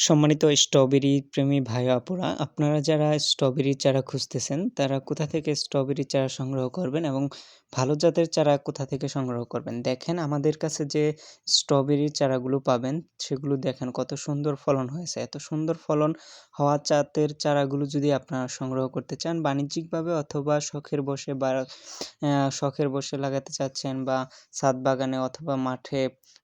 সম্মানিত স্ট্রবেরি প্রেমী ভাই আপুরা, আপনারা যারা স্ট্রবেরি চারা খুঁজতেছেন, তারা কোথা থেকে স্ট্রবেরি চারা সংগ্রহ করবেন এবং ভালো জাতের চারা কোথা থেকে সংগ্রহ করবেন? দেখেন, আমাদের কাছে যে স্ট্রবেরি চারাগুলো পাবেন, সেগুলো দেখেন কত সুন্দর ফলন হয়েছে। এত সুন্দর ফলন হওয়া জাতের চারাগুলো যদি আপনারা সংগ্রহ করতে চান, বাণিজ্যিকভাবে অথবা শখের বসে বা শখের বসে লাগাতে চাচ্ছেন বা ছাদ বাগানে অথবা মাঠে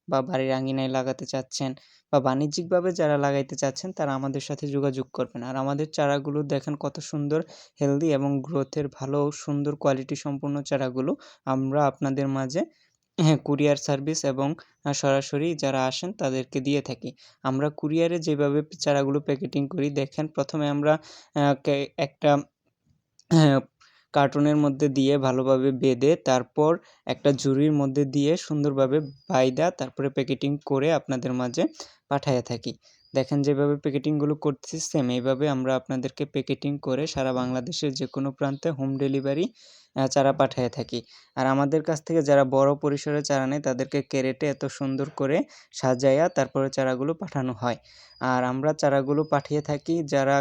বা বাড়ির আঙিনায় লাগাতে চাচ্ছেন বা বাণিজ্যিকভাবে যারা লাগাইতে চাচ্ছেন তারা আমাদের সাথে যোগাযোগ করবেন। আর আমাদের চারাগুলো দেখেন কত সুন্দর হেলদি এবং গ্রোথের ভালো সুন্দর কোয়ালিটি সম্পন্ন চারাগুলো আমরা আপনাদের মাঝে হ্যাঁ কুরিয়ার সার্ভিস এবং সরাসরি যারা আসেন তাদেরকে দিয়ে থাকি। আমরা কুরিয়ারে যেভাবে চারাগুলো প্যাকেটিং করি দেখেন প্রথমে আমরা একটা হ্যাঁ, কার্টুনের মধ্যে দিয়ে ভালোভাবে বেঁধে, তারপর একটা ঝুড়ির মধ্যে দিয়ে সুন্দরভাবে বাইদা, তারপরে প্যাকেটিং করে আপনাদের মাঝে পাঠাইয়া থাকি। দেখেন, যেভাবে প্যাকেটিংগুলো করতেছি সেম এইভাবে আমরা আপনাদেরকে প্যাকেটিং করে সারা বাংলাদেশের যে কোনো প্রান্তে হোম ডেলিভারি চারা পাঠিয়ে থাকি। আর আমাদের কাছ থেকে যারা বড় পরিসরে চারা নেয়, তাদেরকে ক্যারেটে এত সুন্দর করে সাজাইয়া তারপরে চারাগুলো পাঠানো হয়। আর আমরা চারাগুলো পাঠিয়ে থাকি, যারা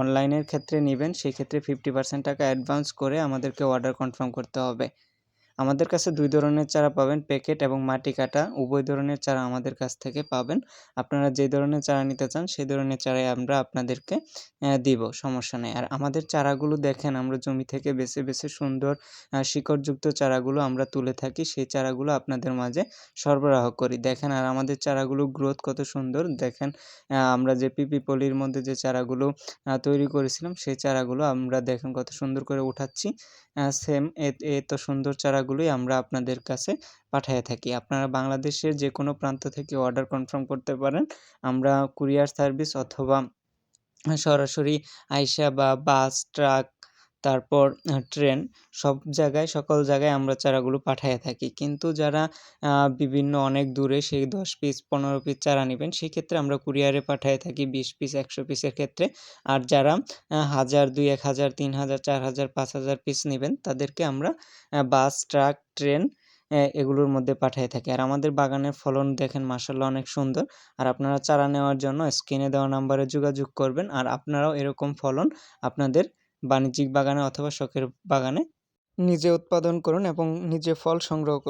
অনলাইনের ক্ষেত্রে নেবেন, সেক্ষেত্রে ফিফটি পার্সেন্ট টাকা অ্যাডভান্স করে আমাদেরকে অর্ডার কনফার্ম করতে হবে। আমাদের কাছে দুই ধরনের চারা পাবেন প্যাকেট এবং মাটি কাটা। উভয় ধরনের চারা আমাদের কাছ থেকে পাবেন। আপনারা যে ধরনের চারা নিতে চান সেই ধরনের চারাই আমরা আপনাদেরকে দিব, সমস্যা নেই। আর আমাদের চারাগুলো দেখেন, আমরা জমি থেকে বেছে বেছে সুন্দর শিকড়যুক্ত চারাগুলো আমরা তুলে থাকি। সেই চারাগুলো আপনাদের মাঝে সরবরাহ করি। দেখেন, আর আমাদের চারাগুলো গ্রোথ কত সুন্দর। দেখেন আমরা যে পিপি পলির মধ্যে যে চারাগুলো তৈরি করেছিলাম, সেই চারাগুলো আমরা দেখেন কত সুন্দর করে উঠাচ্ছি। সেম এত সুন্দর চারাগুলোই আমরা আপনাদের কাছে পাঠিয়ে থাকি। আপনারা বাংলাদেশের যে কোনো প্রান্ত থেকে অর্ডার কনফার্ম করতে পারেন। আমরা কুরিয়ার সার্ভিস অথবা সরাসরি আইসা বা বাস ট্রাক তারপর ট্রেন সব জায়গায়, সকল জায়গায় আমরা চারাগুলো পাঠিয়ে থাকি। কিন্তু যারা বিভিন্ন অনেক দূরে সেই দশ পিস, পনেরো পিস চারা নেবেন, সেক্ষেত্রে আমরা কুরিয়ারে পাঠিয়ে থাকি বিশ পিস, একশো পিসের ক্ষেত্রে। আর যারা হাজার দুই, এক হাজার, তিন হাজার, চার হাজার, পাঁচ হাজার পিস নেবেন, তাদেরকে আমরা বাস, ট্রাক, ট্রেন এগুলোর মধ্যে পাঠিয়ে থাকি। আর আমাদের বাগানের ফলন দেখেন মাসাল্লাহ অনেক সুন্দর। আর আপনারা চারা নেওয়ার জন্য স্ক্রিনে দেওয়া নাম্বারে যোগাযোগ করবেন। আর আপনারাও এরকম ফলন আপনাদের বাণিজ্যিক বাগানে অথবা শখের বাগানে নিজে উৎপাদন করুন এবং নিজে ফল সংগ্রহ করুন।